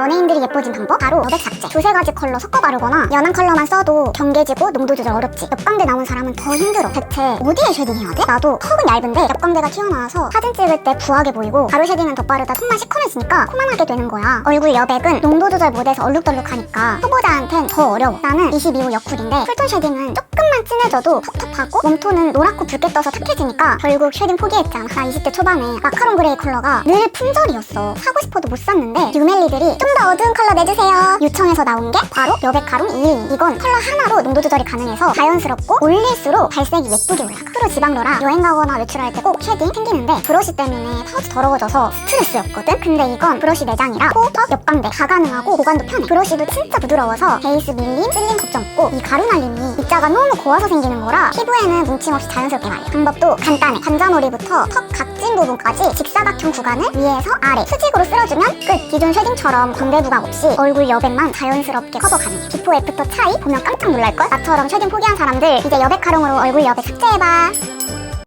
연예인들이 예뻐진 방법? 바로 여백 삭제. 두세 가지 컬러 섞어 바르거나 연한 컬러만 써도 경계지고 농도 조절 어렵지. 옆광대 나온 사람은 더 힘들어. 대체 어디에 쉐딩해야 돼? 나도 턱은 얇은데 옆광대가 튀어나와서 사진 찍을 때 부하게 보이고 가루 쉐딩은 덧바르다. 턱만 시커매지니까 코만 하게 되는 거야. 얼굴 여백은 농도 조절 못해서 얼룩덜룩하니까 초보자한텐 더 어려워. 나는 22호 여쿨인데 쿨톤 쉐딩은 조금만 진해져도 텁텁하고 몸톤은 노랗고 붉게 떠서 탁해지니까 결국 쉐딩 포기했잖아. 나 20대 초반에 마카롱 그레이 컬러가 늘 품절이었어. 사고 싶어도 못 샀는데 유멜리들이 좀더 어두운 컬러 내주세요. 요청해서 나온 게 바로 여백가롱 212 이건 컬러 하나로 농도 조절이 가능해서 자연스럽고 올릴수록 발색이 예쁘게 올라 프로 지방로라 여행 가거나 외출할 때 꼭 쉐딩 생기는데 브러쉬 때문에 파우치 더러워져서 스트레스였거든? 근데 이건 브러쉬 내장이라 코, 턱, 옆광대 다 가능하고 보관도 편해. 브러쉬도 진짜 부드러워서 베이스 밀림, 찔림 걱정 없고 이 가루 날림이 입자가 너무 고와서 생기는 거라 피부에는 뭉침 없이 자연스럽게 말려. 방법도 간단해. 관자놀이부터 턱 각진 부분까지 직사각형 구간을 위에서 아래 수직으로 쓸어주면 끝. 기존 쉐딩처럼 광대 부각 없이 얼굴 여백만 자연스럽게 커버 가능해. 비포 애프터 차이 보면 깜짝 놀랄걸? 나처럼 쉐딩 포기한 사람들 이제 여백 가롱으로 얼굴 여백 삭제해봐